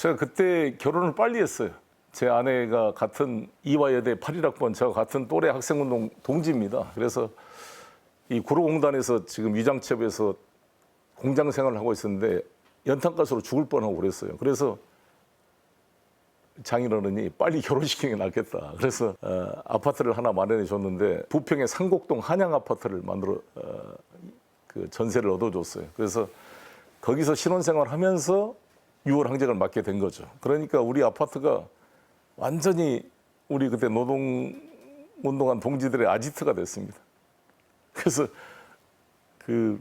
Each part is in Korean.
제가 그때 결혼을 빨리 했어요. 제 아내가 같은 이화여대 8.1학번 저와 같은 또래 학생운동 동지입니다. 그래서 이 구로공단에서 지금 위장첩에서 공장 생활을 하고 있었는데 연탄가스로 죽을 뻔하고 그랬어요. 그래서 장인어른이 빨리 결혼시키는 게 낫겠다. 그래서 어, 아파트를 하나 마련해 줬는데 부평의 상곡동 한양 아파트를 만들어 어, 그 전세를 얻어줬어요. 그래서 거기서 신혼생활 하면서 6월 항쟁을 맡게 된 거죠. 그러니까 우리 아파트가 완전히 우리 그때 노동 운동한 동지들의 아지트가 됐습니다. 그래서 그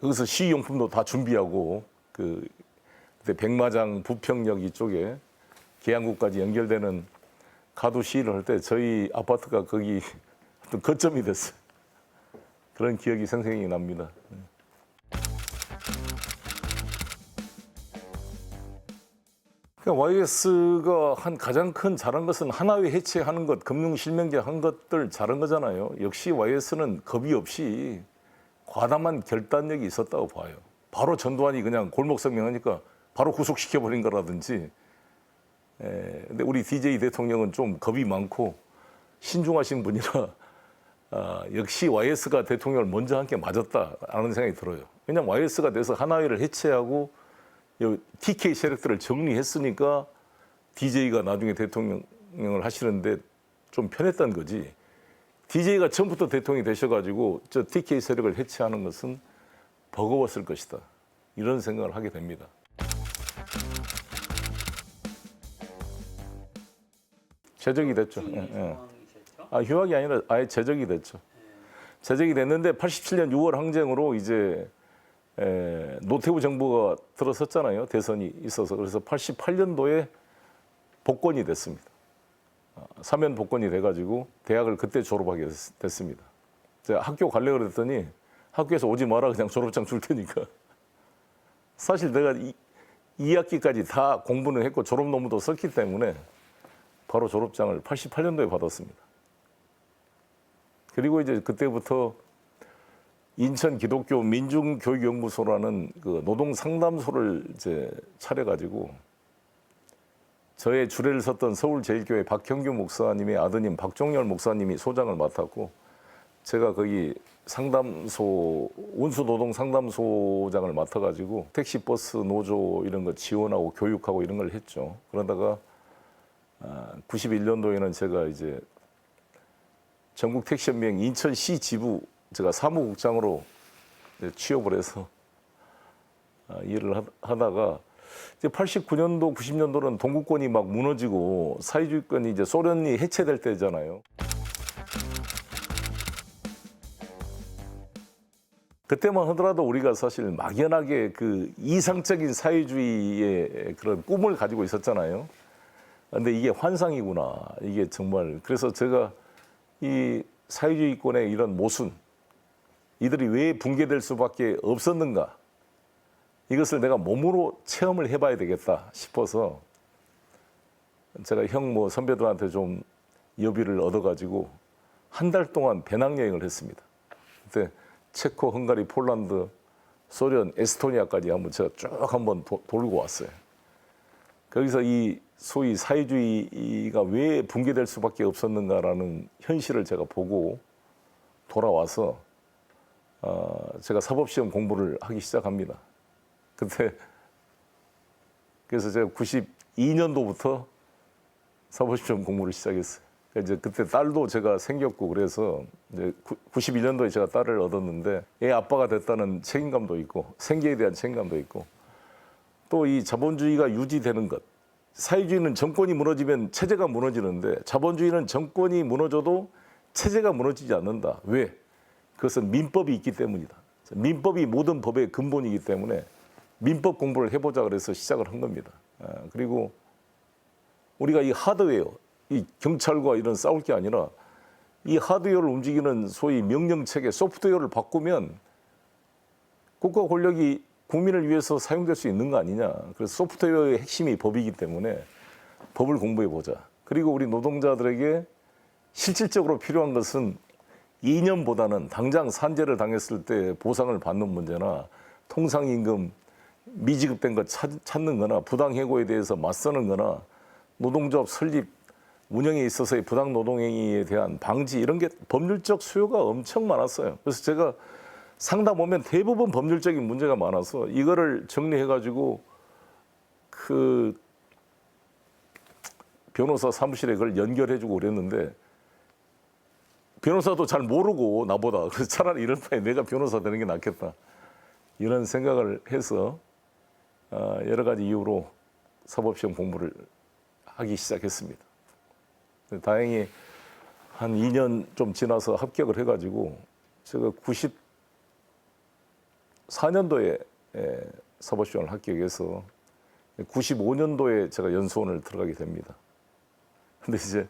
거기서 시용품도 다 준비하고 그 그때 백마장 부평역 이쪽에 계양구까지 연결되는 가도 시위를 할 때 저희 아파트가 거기 어떤 거점이 됐어요. 그런 기억이 생생히 납니다. 그러니까 YS가 한 가장 큰 잘한 것은 하나회 해체하는 것, 금융 실명제 한 것들 잘한 거잖아요. 역시 YS는 겁이 없이 과감한 결단력이 있었다고 봐요. 바로 전두환이 그냥 골목 성명하니까 바로 구속시켜 버린 거라든지. 에, 근데 우리 DJ 대통령은 좀 겁이 많고 신중하신 분이라 아, 역시 YS가 대통령을 먼저 한 게 맞았다라는 생각이 들어요. 왜냐하면 YS가 돼서 하나회를 해체하고 요 TK 세력들을 정리했으니까 DJ가 나중에 대통령을 하시는데 좀 편했던 거지. DJ가 처음부터 대통령이 되셔가지고 저 TK 세력을 해체하는 것은 버거웠을 것이다. 이런 생각을 하게 됩니다. 제적이 됐죠. 예, 예. 아, 휴학이 아니라 아예 제적이 됐죠. 제적이 됐는데 87년 6월 항쟁으로 이제 에, 노태우 정부가 들어섰잖아요. 대선이 있어서. 그래서 88년도에 복권이 됐습니다. 아, 사면 복권이 돼가지고 대학을 그때 졸업하게 됐- 됐습니다. 제가 학교 갈래 그랬더니 학교에서 오지 마라 그냥 졸업장 줄 테니까. 사실 내가 이, 2학기까지 다 공부는 했고 졸업 논문도 썼기 때문에 바로 졸업장을 88년도에 받았습니다. 그리고 이제 그때부터 인천 기독교 민중교육연구소라는 그 노동 상담소를 이제 차려가지고 저의 주례를 섰던 서울제일교회 박형규 목사님의 아드님 박종열 목사님이 소장을 맡았고 제가 거기 상담소 운수 노동 상담소장을 맡아가지고 택시 버스 노조 이런 거 지원하고 교육하고 이런 걸 했죠. 그러다가 91년도에는 제가 이제 전국 택시연맹 인천시 지부 제가 사무국장으로 취업을 해서 아, 일을 하- 하다가 이제 89년도 90년도는 동구권이 막 무너지고 사회주의권이 이제 소련이 해체될 때잖아요. 그때만 하더라도 우리가 사실 막연하게 그 이상적인 사회주의의 그런 꿈을 가지고 있었잖아요. 근데 이게 환상이구나. 이게 정말 그래서 제가 이 사회주의권의 이런 모순 이들이 왜 붕괴될 수밖에 없었는가 이것을 내가 몸으로 체험을 해봐야 되겠다 싶어서 제가 형 뭐 선배들한테 좀 여비를 얻어가지고 한 달 동안 배낭여행을 했습니다. 그때 체코, 헝가리, 폴란드, 소련, 에스토니아까지 한번 제가 쭉 한번 도- 돌고 왔어요. 거기서 이 소위 사회주의가 왜 붕괴될 수밖에 없었는가라는 현실을 제가 보고 돌아와서 어, 제가 사법시험 공부를 하기 시작합니다. 그때 그래서 제가 92년도부터 사법시험 공부를 시작했어요. 그러니까 이제 그때 딸도 제가 생겼고 그래서 이제 91년도에 제가 딸을 얻었는데 애 아빠가 됐다는 책임감도 있고 생계에 대한 책임감도 있고 또 이 자본주의가 유지되는 것. 사회주의는 정권이 무너지면 체제가 무너지는데 자본주의는 정권이 무너져도 체제가 무너지지 않는다. 왜? 그것은 민법이 있기 때문이다. 민법이 모든 법의 근본이기 때문에 민법 공부를 해보자 그래서 시작을 한 겁니다. 아, 그리고 우리가 이 하드웨어, 이 경찰과 이런 싸울 게 아니라 이 하드웨어를 움직이는 소위 명령 체계, 소프트웨어를 바꾸면 국가 권력이 국민을 위해서 사용될 수 있는 거 아니냐. 그래서 소프트웨어의 핵심이 법이기 때문에 법을 공부해 보자. 그리고 우리 노동자들에게 실질적으로 필요한 것은 이념보다는 당장 산재를 당했을 때 보상을 받는 문제나 통상임금, 미지급된 것 찾, 찾는 거나 부당 해고에 대해서 맞서는 거나 노동조합 설립 운영에 있어서의 부당 노동행위에 대한 방지 이런 게 법률적 수요가 엄청 많았어요. 그래서 제가 상담 보면 대부분 법률적인 문제가 많아서 이거를 정리해 가지고 그 변호사 사무실에 그걸 연결해 주고 그랬는데 변호사도 잘 모르고 나보다 그래서 차라리 이럴 바에 내가 변호사 되는 게 낫겠다 이런 생각을 해서 어, 여러 가지 이유로 사법시험 공부를 하기 시작했습니다. 다행히 한 2년 좀 지나서 합격을 해가지고 제가 94년도에 사법시험을 합격해서 95년도에 제가 연수원을 들어가게 됩니다. 근데 이제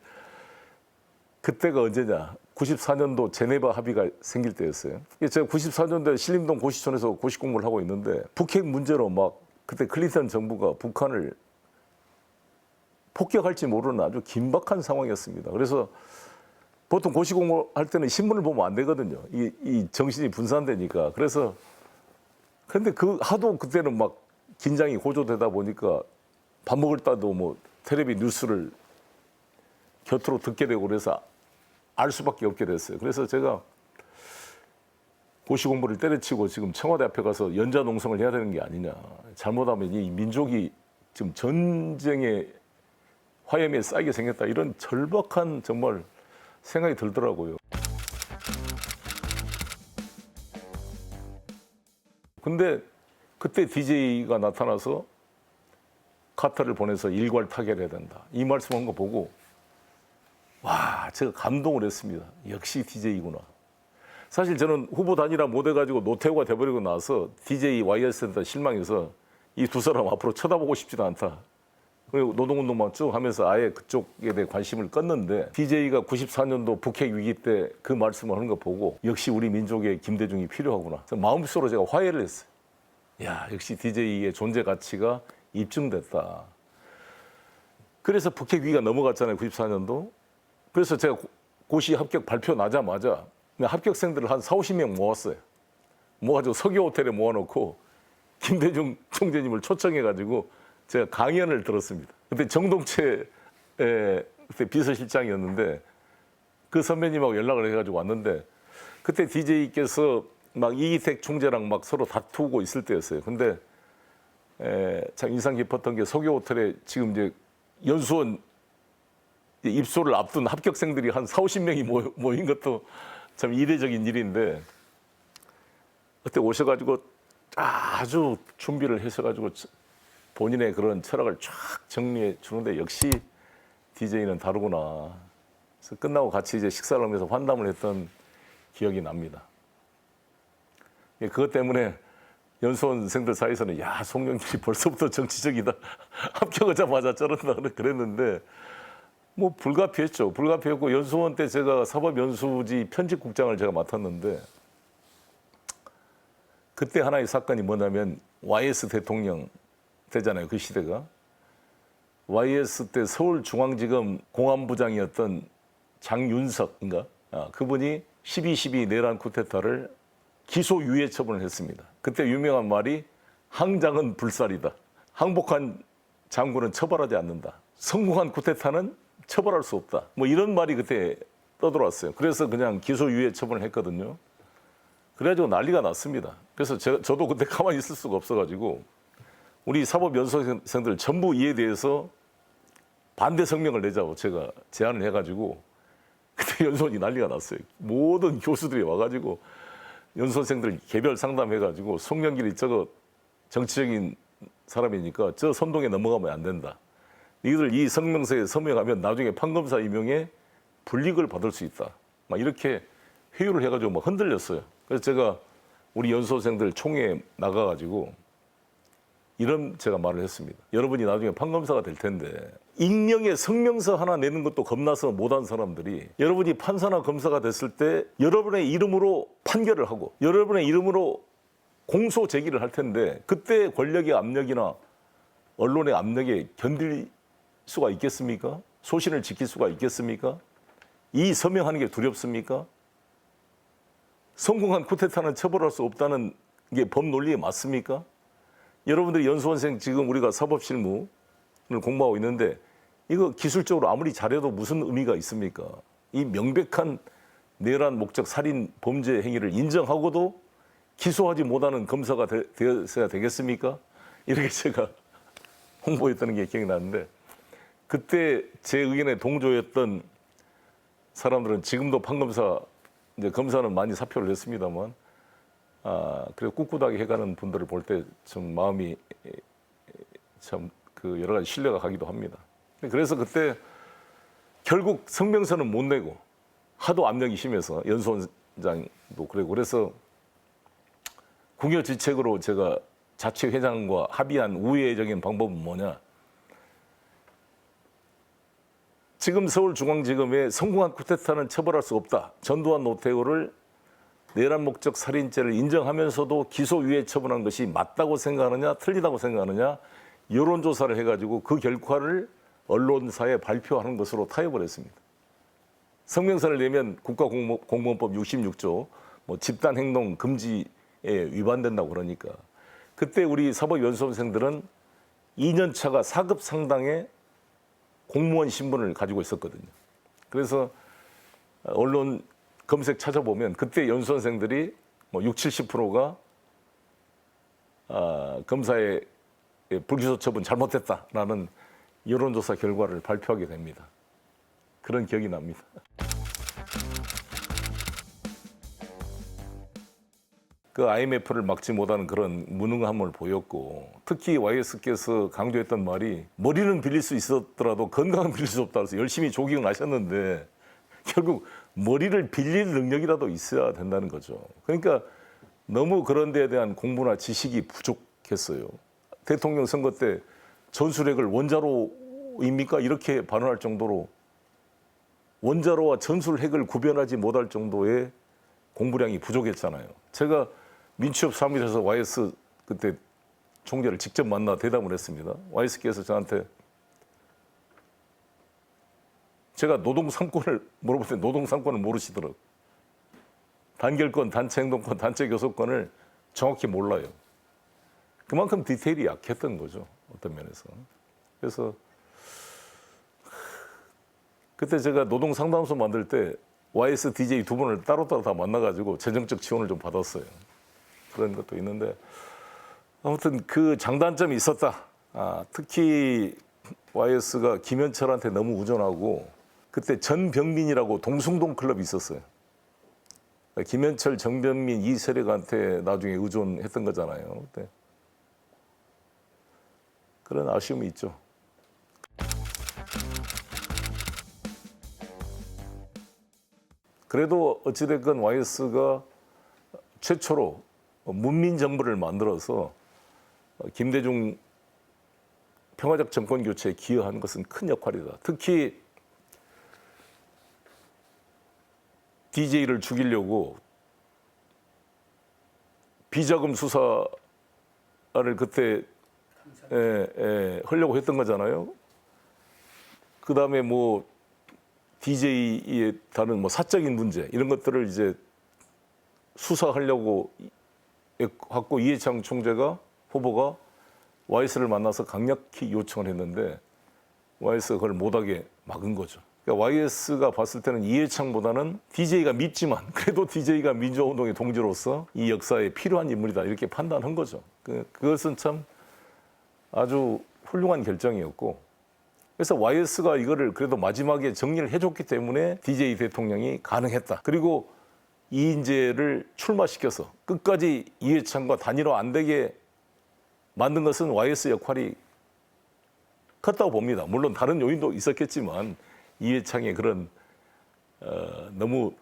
그때가 언제냐? 94년도 제네바 합의가 생길 때였어요. 제가 94년도에 신림동 고시촌에서 고시 공부를 하고 있는데 북핵 문제로 막 그때 클린턴 정부가 북한을 폭격할지 모르는 아주 긴박한 상황이었습니다. 그래서 보통 고시 공부할 때는 신문을 보면 안 되거든요. 이, 이 정신이 분산되니까. 그래서 근데 그 하도 그때는 막 긴장이 고조되다 보니까 밥 먹을 때도 뭐 텔레비 뉴스를 곁으로 듣게 되고 그래서 알 수밖에 없게 됐어요. 그래서 제가 고시 공부를 때려치고 지금 청와대 앞에 가서 연자 농성을 해야 되는 게 아니냐. 잘못하면 이 민족이 지금 전쟁의 화염에 쌓이게 생겼다. 이런 절박한 정말 생각이 들더라고요. 근데 그때 DJ가 나타나서 카타를 보내서 일괄 타결해야 된다. 이 말씀한 거 보고 와, 제가 감동을 했습니다. 역시 DJ구나. 사실 저는 후보 단일화 못 해가지고 노태우가 돼버리고 나서 DJ YS한테 실망해서 이 두 사람 앞으로 쳐다보고 싶지도 않다. 그리고 노동운동만 쭉 하면서 아예 그쪽에 대해 관심을 껐는데 DJ가 94년도 북핵 위기 때 그 말씀을 하는 거 보고 역시 우리 민족의 김대중이 필요하구나. 마음속으로 제가 화해를 했어요. 야, 역시 DJ의 존재 가치가 입증됐다. 그래서 북핵 위기가 넘어갔잖아요, 94년도. 그래서 제가 고- 고시 합격 발표 나자마자 합격생들을 한 4, 50명 모았어요. 모아가지고 석유 호텔에 모아놓고 김대중 총재님을 초청해가지고 제가 강연을 들었습니다. 그때 정동채 에, 그때 비서실장이었는데 그 선배님하고 연락을 해가지고 왔는데 그때 DJ께서 막 이기택 총재랑 막 서로 다투고 있을 때였어요. 근데 에, 참 인상 깊었던 게 석유 호텔에 지금 이제 연수원 입소를 앞둔 합격생들이 한 4, 50명이 모여- 모인 것도 참 이례적인 일인데 그때 오셔가지고 아주 준비를 하셔가지고 본인의 그런 철학을 쫙 정리해 주는데 역시 DJ는 다르구나. 그래서 끝나고 같이 이제 식사를 하면서 환담을 했던 기억이 납니다. 예, 그것 때문에 연수원생들 사이에서는 야 송영길이 벌써부터 정치적이다 합격하자마자 저런다 그랬는데 뭐 불가피했죠. 불가피했고 연수원 때 제가 사법연수지 편집국장을 제가 맡았는데 그때 하나의 사건이 뭐냐면 YS 대통령 때잖아요. 그 시대가 YS 때 서울중앙지검 공안부장이었던 장윤석인가 아, 그분이 12.12 내란 쿠데타를 기소 유예 처분을 했습니다. 그때 유명한 말이 항장은 불살이다. 항복한 장군은 처벌하지 않는다. 성공한 쿠데타는 처벌할 수 없다. 뭐 이런 말이 그때 떠들어왔어요. 그래서 그냥 기소 유예 처분을 했거든요. 그래가지고 난리가 났습니다. 그래서 제, 저도 그때 가만히 있을 수가 없어가지고 우리 사법 연수생들 전부 이에 대해서 반대 성명을 내자고 제가 제안을 해가지고 그때 연수원이 난리가 났어요. 모든 교수들이 와가지고 연수생들 개별 상담해가지고 송영길이 저거 정치적인 사람이니까 저 선동에 넘어가면 안 된다. 이들 이 성명서에 서명하면 나중에 판검사 임용에 불이익을 받을 수 있다. 막 이렇게 회유를 해가지고 막 흔들렸어요. 그래서 제가 우리 연수생들 총회에 나가가지고 이런 제가 말을 했습니다. 여러분이 나중에 판검사가 될 텐데 익명의 성명서 하나 내는 것도 겁나서 못한 사람들이 여러분이 판사나 검사가 됐을 때 여러분의 이름으로 판결을 하고 여러분의 이름으로 공소 제기를 할 텐데 그때 권력의 압력이나 언론의 압력에 견딜 수가 있겠습니까? 소신을 지킬 수가 있겠습니까? 이 서명하는 게 두렵습니까? 성공한 쿠데타는 처벌할 수 없다는 게 법 논리에 맞습니까? 여러분들이 연수원생 지금 우리가 사법실무를 공부하고 있는데 이거 기술적으로 아무리 잘해도 무슨 의미가 있습니까? 이 명백한 내란 목적 살인 범죄 행위를 인정하고도 기소하지 못하는 검사가 되, 되어야 되겠습니까? 이렇게 제가 홍보했다는 게 기억이 나는데 그때 제 의견에 동조했던 사람들은 지금도 판검사 이제 검사는 많이 사표를 냈습니다만 아 그래 꿋꿋하게 해가는 분들을 볼 때 좀 마음이 참 그 여러 가지 신뢰가 가기도 합니다. 그래서 그때 결국 성명서는 못 내고 하도 압력이 심해서 연수원장도 그러고 그래서 궁여지책으로 제가 자치 회장과 합의한 우회적인 방법은 뭐냐? 지금 서울중앙지검에 성공한 쿠데타는 처벌할 수 없다. 전두환 노태우를 내란 목적 살인죄를 인정하면서도 기소유예 처분한 것이 맞다고 생각하느냐 틀리다고 생각하느냐 여론조사를 해가지고 그 결과를 언론사에 발표하는 것으로 타협을 했습니다. 성명서를 내면 국가공무원법 66조 뭐 집단행동 금지에 위반된다고 그러니까 그때 우리 사법연수원생들은 2년 차가 4급 상당의 공무원 신분을 가지고 있었거든요. 그래서 언론 검색 찾아보면 그때 연수원생들이 뭐 6, 70%가 아, 검사의 불기소 처분 잘못됐다라는 여론조사 결과를 발표하게 됩니다. 그런 기억이 납니다. 그 IMF를 막지 못하는 그런 무능함을 보였고 특히 YS께서 강조했던 말이 머리는 빌릴 수 있었더라도 건강은 빌릴 수 없다 그래서 열심히 조깅을 하셨는데 결국 머리를 빌릴 능력이라도 있어야 된다는 거죠. 그러니까 너무 그런 데에 대한 공부나 지식이 부족했어요. 대통령 선거 때 전술핵을 원자로입니까? 이렇게 반응할 정도로 원자로와 전술핵을 구별하지 못할 정도의 공부량이 부족했잖아요. 제가 민취업 사무실에서 YS 그때 총재를 직접 만나 대담을 했습니다. YS께서 저한테 제가 노동 상권을 물어볼 때 노동 상권을 모르시더라고요. 단결권, 단체 행동권, 단체 교섭권을 정확히 몰라요. 그만큼 디테일이 약했던 거죠. 어떤 면에서. 그래서 그때 제가 노동 상담소 만들 때 YS DJ 두 분을 따로따로 다 만나가지고 재정적 지원을 좀 받았어요. 그런 것도 있는데 아무튼 그 장단점이 있었다. 아, 특히 YS가 김현철한테 너무 우존하고 그때 전병민이라고 동숭동 클럽이 있었어요. 김현철, 정병민 이 세력한테 나중에 의존했던 거잖아요. 그때 그런 아쉬움이 있죠. 그래도 어찌됐건 YS가 최초로 문민 정부를 만들어서 김대중 평화적 정권 교체에 기여한 것은 큰 역할이다. 특히 DJ를 죽이려고 비자금 수사를 그때 예, 예, 하려고 했던 거잖아요. 그 다음에 뭐 DJ에 다른 뭐 사적인 문제 이런 것들을 이제 수사하려고 갖고 이해창 총재가 후보가 와이스를 만나서 강력히 요청을 했는데 와이스가 그걸 못하게 막은 거죠. 그러니까 YS가 봤을 때는 이해창보다는 DJ가 믿지만 그래도 DJ가 민주화운동의 동지로서 이 역사에 필요한 인물이다 이렇게 판단한 거죠. 그, 그것은 참 아주 훌륭한 결정이었고 그래서 YS가 이거를 그래도 마지막에 정리를 해줬기 때문에 DJ 대통령이 가능했다. 그리고 이인재를 출마시켜서 끝까지 이해창과 단일화 안 되게 만든 것은 YS 역할이 컸다고 봅니다. 물론 다른 요인도 있었겠지만 이해창의 그런 어, 너무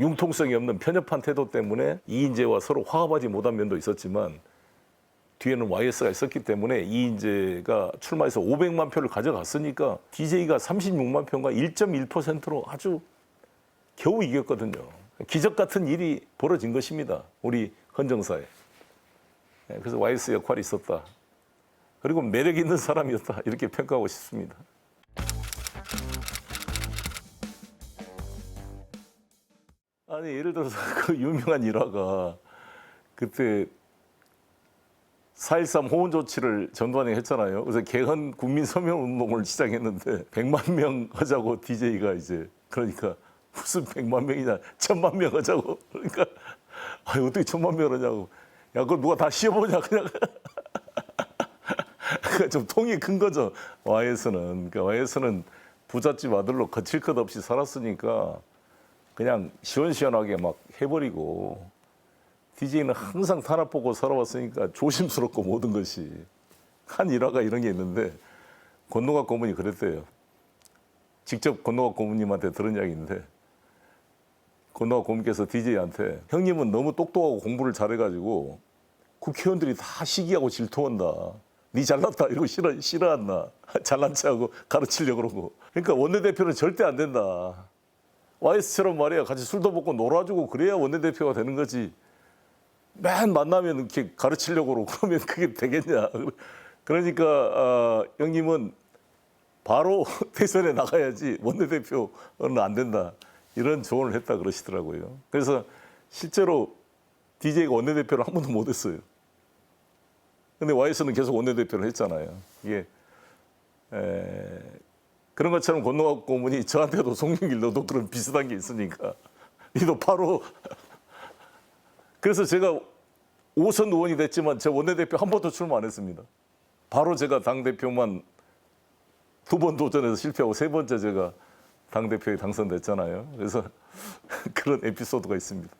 융통성이 없는 편협한 태도 때문에 이인재와 서로 화합하지 못한 면도 있었지만 뒤에는 YS가 있었기 때문에 이인재가 출마해서 500만 표를 가져갔으니까 DJ가 36만 표가 1.1%로 아주 겨우 이겼거든요. 기적 같은 일이 벌어진 것입니다. 우리 헌정사에. 네, 그래서 YS 역할이 있었다. 그리고 매력 있는 사람이었다. 이렇게 평가하고 싶습니다. 아니 예를 들어서 그 유명한 일화가 그때 4.13 호원 조치를 전두환이 했잖아요. 그래서 개헌 국민 서명 운동을 시작했는데 100만 명 하자고 DJ가 이제 그러니까 무슨 100만 명이냐? 1000만 명 하자고. 그러니까 아 어떻게 1000만 명을 하냐고. 야 그걸 누가 다 씌워보냐 그냥. 그러니까 좀 통이 큰 거죠. YS는. 그러니까 YS는 부잣집 아들로 거칠 것 없이 살았으니까 그냥 시원시원하게 막 해버리고 DJ는 항상 탄압 보고 살아왔으니까 조심스럽고 모든 것이. 한 일화가 이런 게 있는데 권노갑 고문이 그랬대요. 직접 권노갑 고문님한테 들은 이야기인데 권노갑 고문께서 DJ한테 형님은 너무 똑똑하고 공부를 잘해가지고 국회의원들이 다 시기하고 질투한다. 니 잘났다 이러고 싫어 싫어한다. 잘난 체하고 가르치려고 그러고. 그러니까 원내대표는 절대 안 된다. YS처럼 말이야 같이 술도 먹고 놀아주고 그래야 원내대표가 되는 거지. 맨 만나면 이렇게 가르치려고 그러고 그러면 그게 되겠냐. 그러니까 어, 형님은 바로 대선에 나가야지 원내대표는 안 된다. 이런 조언을 했다 그러시더라고요. 그래서 실제로 DJ가 원내대표를 한 번도 못 했어요. 근데 YS는 계속 원내대표를 했잖아요. 이게 에, 그런 것처럼 권노갑 고문이 저한테도 송영길 너도 그런 비슷한 게 있으니까 니도 바로 그래서 제가 5선 의원이 됐지만 제 원내대표 한 번도 출마 안 했습니다. 바로 제가 당대표만 두 번 도전해서 실패하고 세 번째 제가 당대표에 당선됐잖아요. 그래서 그런 에피소드가 있습니다.